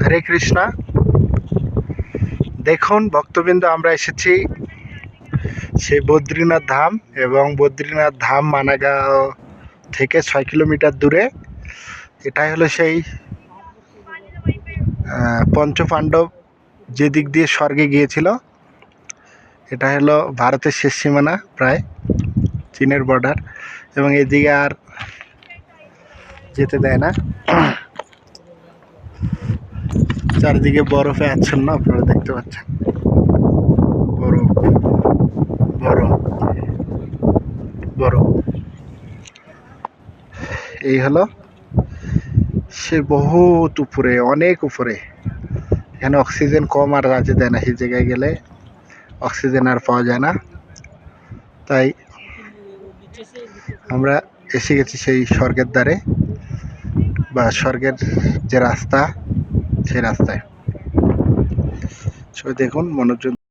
হরে কৃষ্ণা। দেখুন, ভক্তবৃন্দ, আমরা এসেছি সেই বদ্রীনাথ ধাম এবং বদ্রীনাথ ধাম মানাগাঁও থেকে ছয় কিলোমিটার দূরে। এটাই হলো সেই পঞ্চপাণ্ডব যে দিক দিয়ে স্বর্গে গিয়েছিল। এটা হলো ভারতের শেষ সীমানা প্রায় চীনের বর্ডার এবং এদিকে আর যেতে দেয় না। চারিদিকে বরফে আচ্ছন্ন, আপনারা দেখতে পাচ্ছেন। বরফ বরফ বরফ। এই হলো, সে বহুত উপরে, অনেক উপরে। এখানে অক্সিজেন কম আর রাজে দেয় না, সেই জায়গায় গেলে অক্সিজেন আর পাওয়া যায় না। তাই আমরা এসে গেছি সেই স্বর্গের দ্বারে, বা স্বর্গের যে রাস্তা সেই রাস্তায়। সবাই দেখুন মনোযোগ